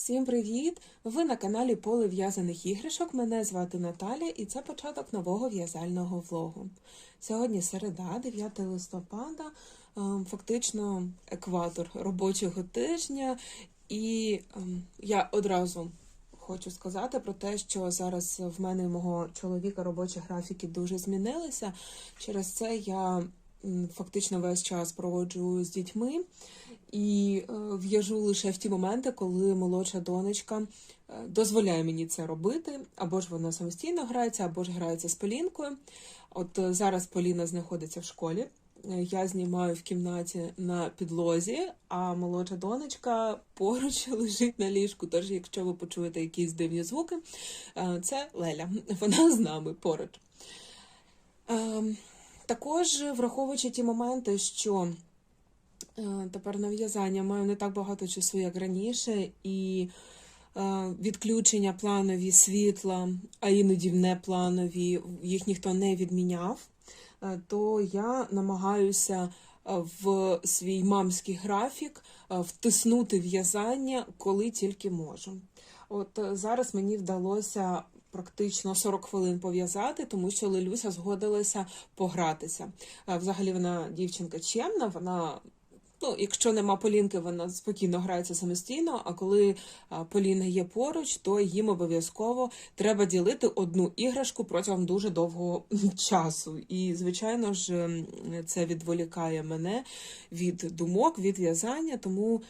Всім привіт! Ви на каналі Поле в'язаних іграшок. Мене звати Наталя і це початок нового в'язального влогу. Сьогодні середа, 9 листопада, е, фактично екватор робочого тижня, і ем, я одразу хочу сказати про те, що зараз в мене і мого чоловіка робочі графіки дуже змінилися. Через це я фактично весь час проводжу з дітьми і е, в'яжу лише в ті моменти, коли молодша донечка е, дозволяє мені це робити, або ж вона самостійно грається, або ж грається з Полінкою. От е, зараз Поліна знаходиться в школі. Я знімаю в кімнаті на підлозі, а молодша донечка поруч лежить на ліжку. Тож, якщо ви почуєте якісь дивні звуки, це Леля. Вона з нами поруч. Також враховуючи ті моменти, що е, тепер на в'язання маю не так багато часу, як раніше, і е, відключення планові світла, а іноді непланові, їх ніхто не відміняв, е, то я намагаюся е, в свій мамський графік е, втиснути в'язання, коли тільки можу. От е, зараз мені вдалося практично 40 хвилин пов'язати, тому що Лелюся згодилася погратися. Е, Взагалі вона дівчинка чемна, вона. Ну, якщо нема Полінки, вона спокійно грається самостійно. А коли Поліна є поруч, то їм обов'язково треба ділити одну іграшку протягом дуже довгого часу. І, звичайно ж, це відволікає мене від думок, від в'язання. Тому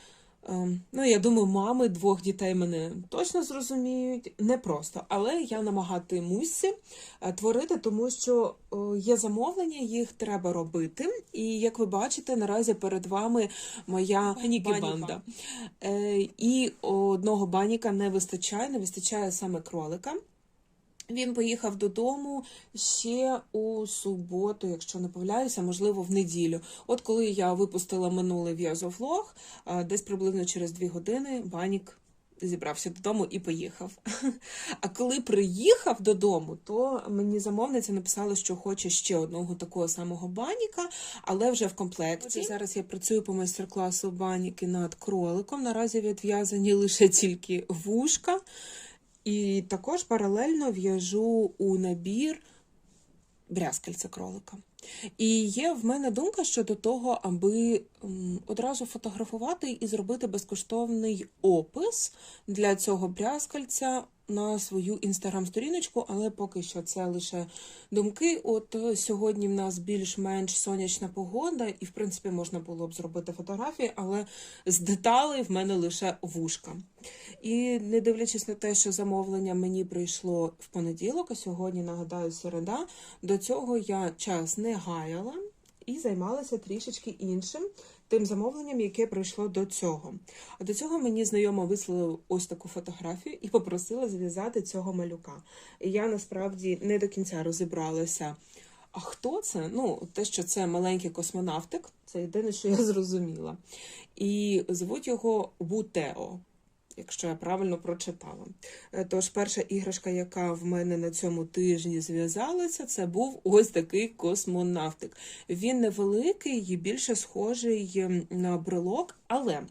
ну, я думаю, мами двох дітей мене точно зрозуміють. Не просто, але я намагатимуся е, творити, тому що е, є замовлення, їх треба робити. І як ви бачите, наразі перед вами моя баніки-банда. Е, І одного баніка не вистачає, не вистачає саме кролика. Він поїхав додому ще у суботу, якщо не помиляюся, можливо, в неділю. От коли я випустила минулий в'язовлог, десь приблизно через дві години банік зібрався додому і поїхав. А коли приїхав додому, то мені замовниця написала, що хоче ще одного такого самого баніка, але вже в комплекті. Зараз я працюю по майстер-класу баніки над кроликом. Наразі відв'язані лише тільки вушка. І також паралельно в'яжу у набір брязкальця кролика. І є в мене думка щодо того, аби одразу фотографувати і зробити безкоштовний опис для цього брязкальця на свою інстаграм-сторіночку, але поки що це лише думки. От е, сьогодні в нас більш-менш сонячна погода, і в принципі можна було б зробити фотографії, але з деталей в мене лише вушка. І не дивлячись на те, що замовлення мені прийшло в понеділок, а сьогодні нагадаю середа. До цього я час не гаяла і займалася трішечки іншим. Тим замовленням, яке прийшло до цього. А до цього мені знайома вислала ось таку фотографію і попросила зв'язати цього малюка. І я насправді не до кінця розібралася. А хто це? Ну, те, що це маленький космонавтик, це єдине, що я зрозуміла. І звуть його Бутео якщо я правильно прочитала. Е, Тож перша іграшка, яка в мене на цьому тижні зв'язалася, це був ось такий космонавтик. Він невеликий і більше схожий на брелок, але.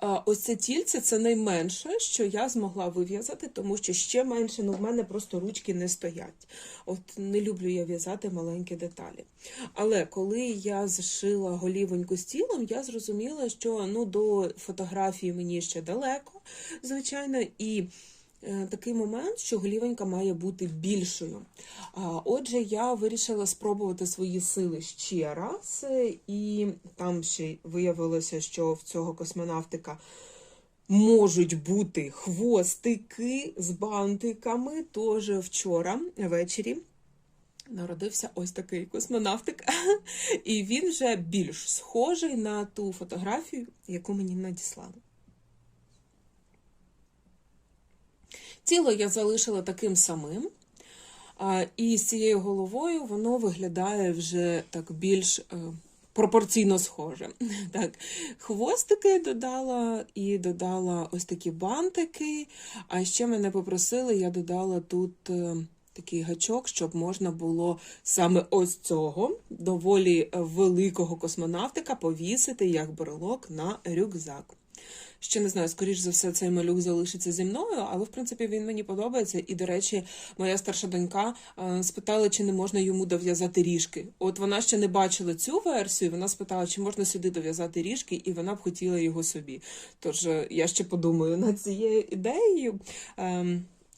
А, Ось це тільце це найменше, що я змогла вив'язати, тому що ще менше, ну в мене просто ручки не стоять. От не люблю я в'язати маленькі деталі. Але коли я зшила голівоньку з тілом, я зрозуміла, що ну до фотографії мені ще далеко, звичайно, і такий момент, що голівонька має бути більшою. Отже, я вирішила спробувати свої сили ще раз, е, і там ще виявилося, що в цього космонавтика. Можуть бути хвостики з бантиками. Тож вчора ввечері народився ось такий космонавтик, і він вже більш схожий на ту фотографію, яку мені надіслали. Тіло я залишила таким самим, і з цією головою воно виглядає вже так більш е, пропорційно схоже. Так, хвостики додала і додала ось такі бантики. А ще мене попросили, я додала тут. е, Такий гачок, щоб можна було саме ось цього доволі великого космонавтика повісити як брелок на рюкзак. Ще не знаю, скоріш за все, цей малюк залишиться зі мною, але в принципі він мені подобається. І, до речі, моя старша донька е, спитала, чи не можна йому дов'язати ріжки. От вона ще не бачила цю версію. Вона спитала, чи можна сюди дов'язати ріжки, і вона б хотіла його собі. Тож е, я ще подумаю над цією ідеєю.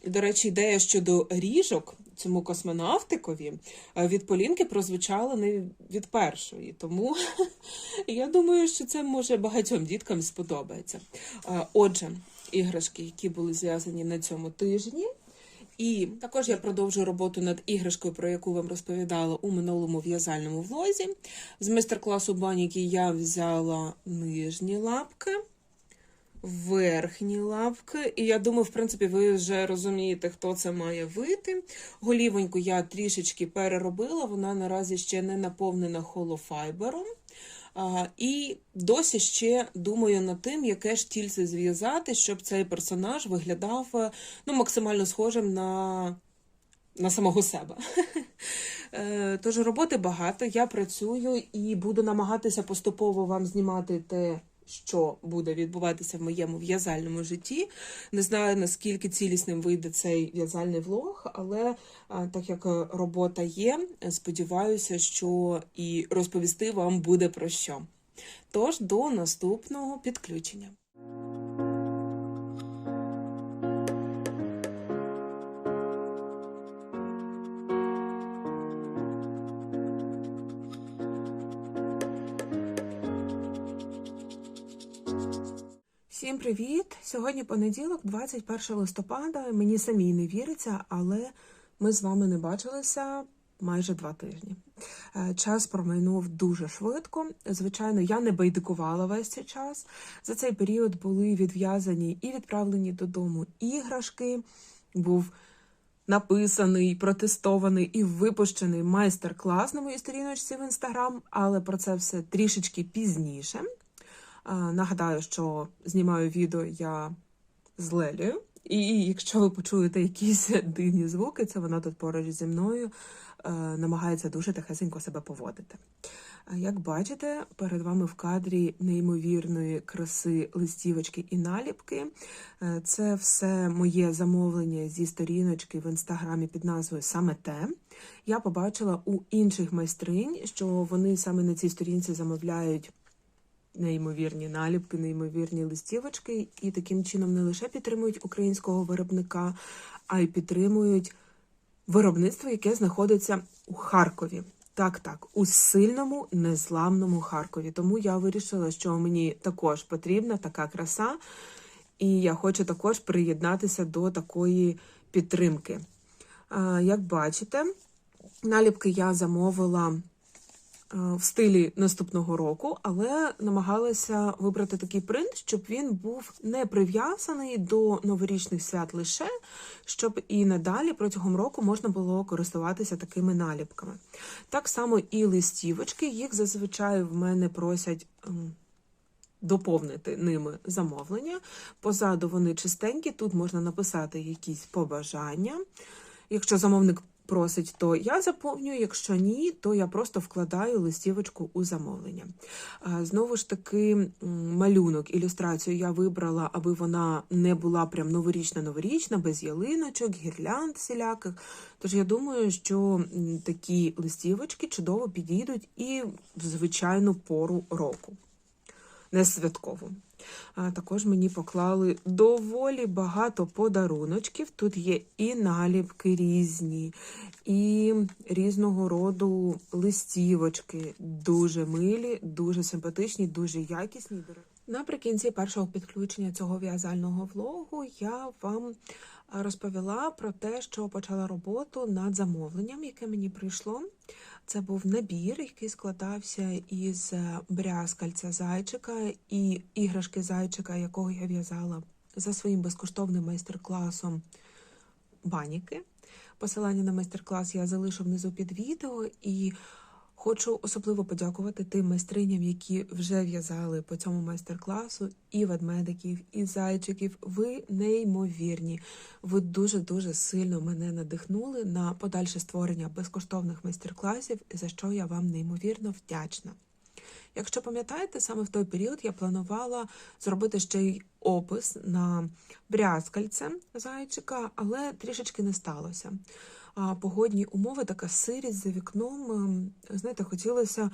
До речі, ідея щодо ріжок цьому космонавтикові е, від Полінки прозвучала не від першої. Тому я думаю, що це може багатьом діткам сподобається. Е, Отже, іграшки, які були зв'язані на цьому тижні. І також я продовжую роботу над іграшкою, про яку вам розповідала у минулому в'язальному влозі. З майстер-класу баніки я взяла нижні лапки верхні лапки. І я думаю, в принципі, ви вже розумієте, хто це має вийти. Голівоньку я трішечки переробила, вона наразі ще не наповнена холофайбером. А, і досі ще думаю над тим, яке ж тільце зв'язати, щоб цей персонаж виглядав е, ну, максимально схожим на, на самого себе. Е, Тож роботи багато, я працюю і буду намагатися поступово вам знімати те, що буде відбуватися в моєму в'язальному житті. Не знаю, наскільки цілісним вийде цей в'язальний влог, але так як робота є, сподіваюся, що і розповісти вам буде про що. Тож до наступного підключення. Всім привіт! Сьогодні понеділок, 21 листопада. Мені самій не віриться, але ми з вами не бачилися майже два тижні. Е, Час промайнув дуже швидко. Звичайно, я не байдикувала весь цей час. За цей період були відв'язані і відправлені додому іграшки. Був написаний, протестований і випущений майстер-клас на моїй сторіночці в інстаграм, але про це все трішечки пізніше. Нагадаю, що знімаю відео я з Лелею, і якщо ви почуєте якісь дивні звуки, це вона тут поруч зі мною е, намагається дуже тихесенько себе поводити. Як бачите, перед вами в кадрі неймовірної краси листівочки і наліпки. Е, Це все моє замовлення зі сторіночки в інстаграмі під назвою Саме те. Я побачила у інших майстринь, що вони саме на цій сторінці замовляють неймовірні наліпки, неймовірні листівочки, і таким чином не лише підтримують українського виробника, а й підтримують виробництво, яке знаходиться у Харкові. Так, так, у сильному, незламному Харкові. Тому я вирішила, що мені також потрібна така краса, і я хочу також приєднатися до такої підтримки. Як бачите, наліпки я замовила в стилі наступного року, але намагалася вибрати такий принт, щоб він був не прив'язаний до новорічних свят лише, щоб і надалі протягом року можна було користуватися такими наліпками. Так само і листівочки, їх зазвичай в мене просять. Доповнити ними замовлення. Позаду вони чистенькі, тут можна написати якісь побажання. Якщо замовник просить, то я заповнюю, якщо ні, то я просто вкладаю листівочку у замовлення. Знову ж таки, малюнок, ілюстрацію я вибрала, аби вона не була прям новорічна-новорічна, без ялиночок, гірлянд всіляких. Тож я думаю, що такі листівочки чудово підійдуть і в звичайну пору року, не святкову. А Також мені поклали доволі багато подаруночків. Тут є і наліпки різні, і різного роду листівочки. Дуже милі, дуже симпатичні, дуже якісні. Наприкінці першого підключення цього в'язального влогу я вам розповіла про те, що почала роботу над замовленням, яке мені прийшло. Це був набір, який складався із брязкальця зайчика і іграшки зайчика, якого я в'язала за своїм безкоштовним майстер-класом баніки. Посилання на майстер-клас я залишу внизу під відео і Хочу особливо подякувати тим майстриням, які вже в'язали по цьому майстер-класу і ведмедиків, і зайчиків. Ви неймовірні. Ви дуже-дуже сильно мене надихнули на подальше створення безкоштовних майстер-класів, за що я вам неймовірно вдячна. Якщо пам'ятаєте, саме в той період я планувала зробити ще й опис на брязкальце зайчика, але трішечки не сталося. Погодні умови, така сирість за вікном. ем, Знаєте, хотілося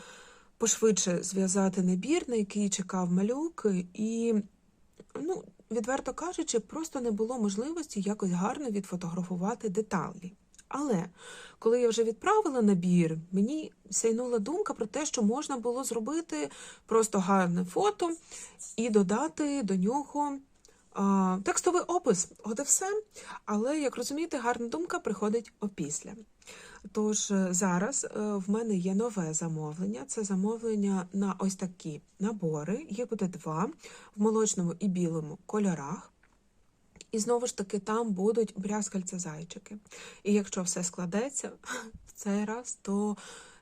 пошвидше зв'язати набір, на який чекав малюк, і, ну, відверто кажучи, просто не було можливості якось гарно відфотографувати деталі. Але коли я вже відправила набір, мені сяйнула думка про те, що можна було зробити просто гарне фото і додати до нього текстовий опис. От і все. Але, як розумієте, гарна думка приходить опісля. Тож е, зараз е, в мене є нове замовлення. Це замовлення на ось такі набори. Їх буде два в молочному і білому кольорах. І знову ж таки там будуть брязкальця зайчики. І якщо все складеться в цей раз, то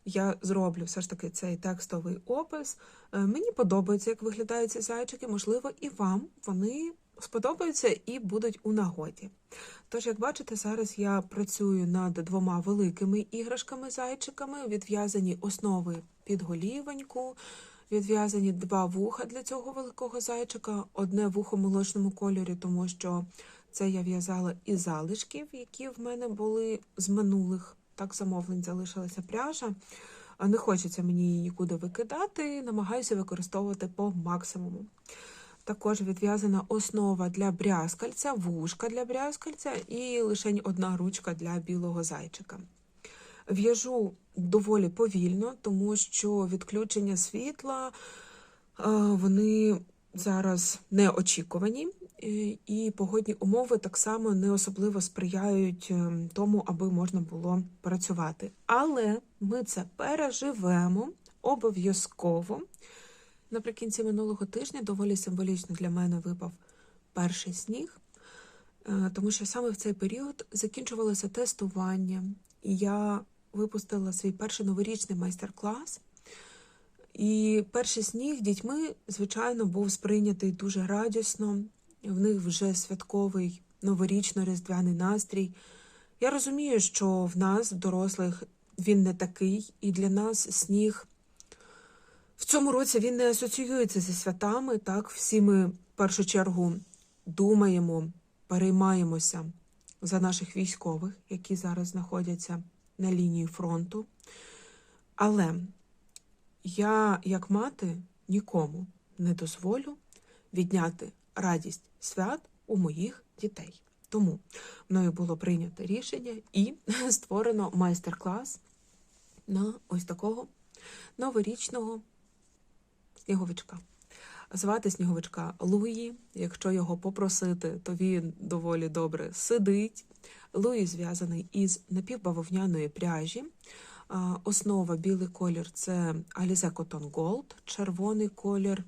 я зроблю все ж таки цей текстовий опис. Е, Мені подобається, як виглядають ці зайчики. Можливо, і вам вони сподобаються і будуть у нагоді. Тож, як бачите, зараз я працюю над двома великими іграшками-зайчиками, відв'язані основи під голівоньку, відв'язані два вуха для цього великого зайчика, одне вухо молочному кольорі, тому що це я в'язала із залишків, які в мене були з минулих так замовлень залишилася пряжа. Не хочеться мені її нікуди викидати, намагаюся використовувати по максимуму. Також відв'язана основа для брязкальця, вушка для брязкальця і лише одна ручка для білого зайчика. В'яжу доволі повільно, тому що відключення світла е, вони зараз неочікувані, і погодні умови так само не особливо сприяють е, тому, аби можна було працювати. Але ми це переживемо обов'язково. Наприкінці минулого тижня доволі символічно для мене випав перший сніг, е, тому що саме в цей період закінчувалося тестування, і я випустила свій перший новорічний майстер-клас. І перший сніг дітьми, звичайно, був сприйнятий дуже радісно. В них вже святковий новорічно-різдвяний настрій. Я розумію, що в нас, в дорослих, він не такий, і для нас сніг в цьому році він не асоціюється зі святами. Так, всі ми в першу чергу думаємо, переймаємося за наших військових, які зараз знаходяться на лінії фронту. Але я, як мати, нікому не дозволю відняти радість свят у моїх дітей. Тому мною було прийнято рішення і створено майстер-клас на ось такого новорічного сніговичка. Звати сніговичка Луї. Якщо його попросити, то він доволі добре сидить. Луї зв'язаний із напівбавовняної пряжі. Основа білий колір це Alize Cotton Gold, червоний колір,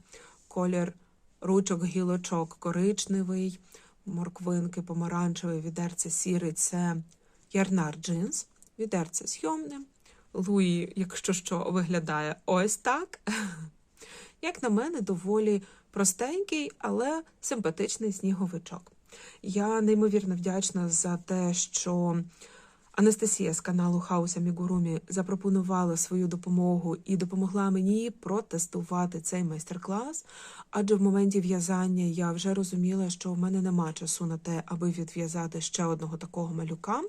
колір ручок, гілочок коричневий, морквинки помаранчевий, відерце сірий це ярнар джинс, відерце зйомне. Луї, якщо що, виглядає ось так. Як на мене, доволі простенький, але симпатичний сніговичок. Я неймовірно вдячна за те, що Анастасія з каналу Хауса Мігурумі запропонувала свою допомогу і допомогла мені протестувати цей майстер-клас. Адже в моменті в'язання я вже розуміла, що в мене нема часу на те, аби відв'язати ще одного такого малюка.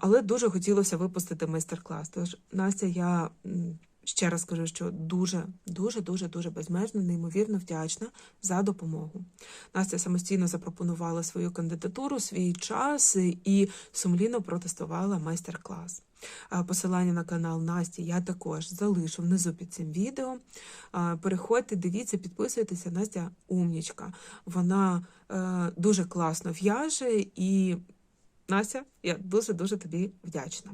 Але дуже хотілося випустити майстер-клас. Тож, Настя, я ще раз кажу, що дуже, дуже, дуже, дуже безмежно, неймовірно вдячна за допомогу. Настя самостійно запропонувала свою кандидатуру, свій час і сумлінно протестувала майстер-клас. Посилання на канал Насті я також залишу внизу під цим відео. Переходьте, дивіться, підписуйтеся. Настя умнічка. Вона е, дуже класно в'яже і Настя, я дуже-дуже тобі вдячна.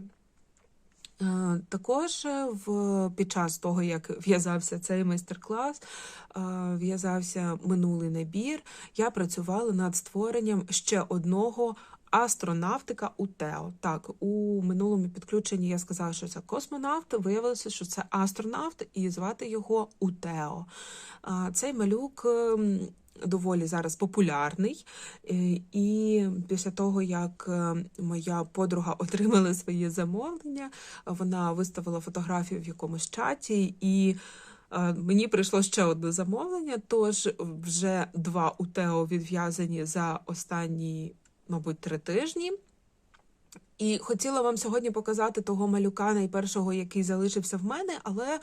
Е, Також е, в, під час того, як в'язався цей майстер-клас, е, в'язався минулий набір, я працювала над створенням ще одного астронавтика у Тео. Так, у минулому підключенні я сказала, що це космонавт, виявилося, що це астронавт, і звати його Утео. Цей малюк. Доволі зараз популярний. Е, І після того, як е, моя подруга отримала своє замовлення, вона виставила фотографію в якомусь чаті і Е, Мені прийшло ще одне замовлення, тож вже два у Тео відв'язані за останні, мабуть, три тижні. І хотіла вам сьогодні показати того малюка найпершого, який залишився в мене, але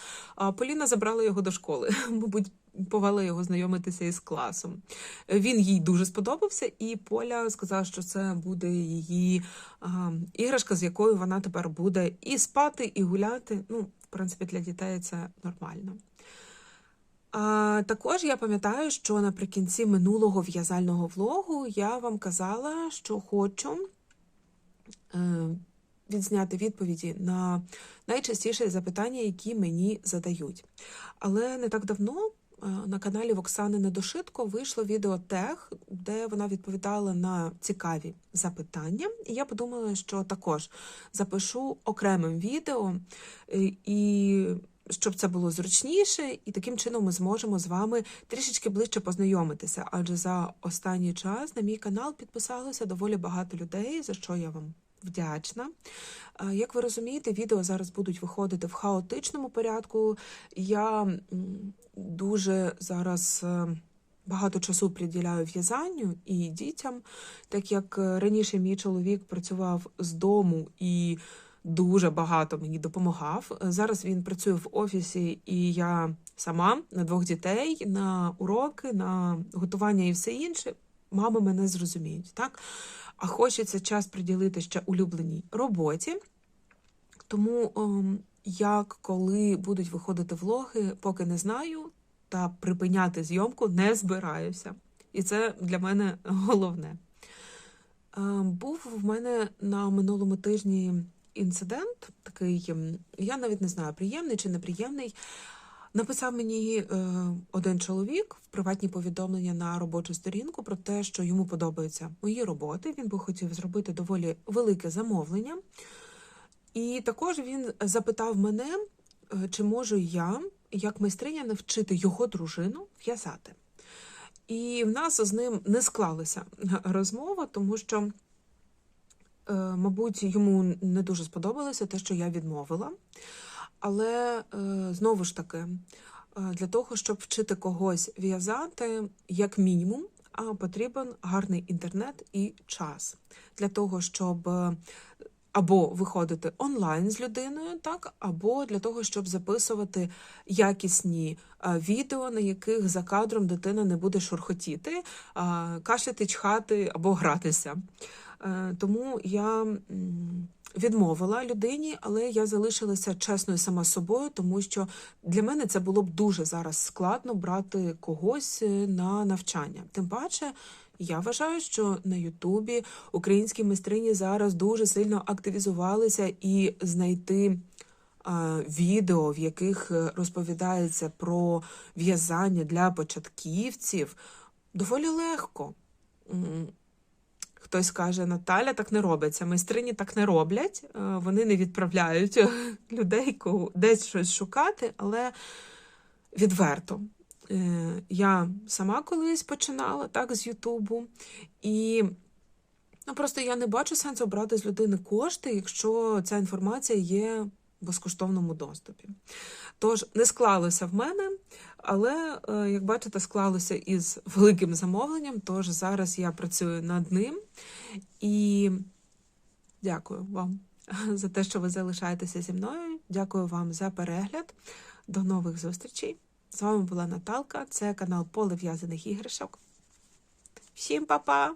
Поліна забрала його до школи. Мабуть, повела його знайомитися із класом. Він їй дуже сподобався, і Поля сказала, що це буде її а, іграшка, з якою вона тепер буде і спати, і гуляти. Ну, в принципі, для дітей це нормально. А, також я пам'ятаю, що наприкінці минулого в'язального влогу я вам казала, що хочу е, відзняти відповіді на найчастіші запитання, які мені задають. Але не так давно на каналі в Оксани Недошитко вийшло відео тех, де вона відповідала на цікаві запитання. І я подумала, що також запишу окремим відео е, і. Щоб це було зручніше, і таким чином ми зможемо з вами трішечки ближче познайомитися. Адже за останній час на мій канал підписалося доволі багато людей, за що я вам вдячна. Е, Як ви розумієте, відео зараз будуть виходити в хаотичному порядку. Я дуже зараз е, багато часу приділяю в'язанню і дітям, так як е, раніше мій чоловік працював з дому і дуже багато мені допомагав. Зараз він працює в офісі, і я сама на двох дітей, на уроки, на готування і все інше. Мами мене зрозуміють, так? А хочеться час приділити ще улюбленій роботі. Тому ем, як коли будуть виходити влоги, поки не знаю, та припиняти зйомку не збираюся. І це для мене головне. Ем, Був в мене на минулому тижні інцидент, такий, ем, я навіть не знаю, приємний чи неприємний. Написав мені е, один чоловік в приватні повідомлення на робочу сторінку про те, що йому подобаються мої роботи. Він би хотів зробити доволі велике замовлення. І також він запитав мене, е, чи можу я, як майстриня, навчити його дружину в'язати. І в нас з ним не склалася розмова, тому що, е, мабуть, йому не дуже сподобалося те, що я відмовила. Але е, знову ж таки, е, для того, щоб вчити когось в'язати, як мінімум, а потрібен гарний інтернет і час для того, щоб е, або виходити онлайн з людиною, так, або для того, щоб записувати якісні відео, на яких за кадром дитина не буде шурхотіти, кашляти, чхати або гратися. Е, Тому я відмовила людині, але я залишилася чесною сама собою, тому що для мене це було б дуже зараз складно брати когось е, на навчання. Тим паче, я вважаю, що на Ютубі українські майстрині зараз дуже сильно активізувалися і знайти. а, Відео, в яких е, розповідається про в'язання для початківців, доволі легко. Хтось каже, Наталя так не робиться. Майстрині так не роблять. е, Вони не відправляють е, людей десь щось шукати, але відверто. Е, Я сама колись починала так з Ютубу, і ну, просто я не бачу сенсу брати з людини кошти, якщо ця інформація є безкоштовному доступі. Тож не склалося в мене, але, е, як бачите, склалося із великим замовленням. Тож зараз я працюю над ним і дякую вам за те, що ви залишаєтеся зі мною. Дякую вам за перегляд. До нових зустрічей. З вами була Наталка. Це канал Поле в'язаних іграшок. Всім па-па!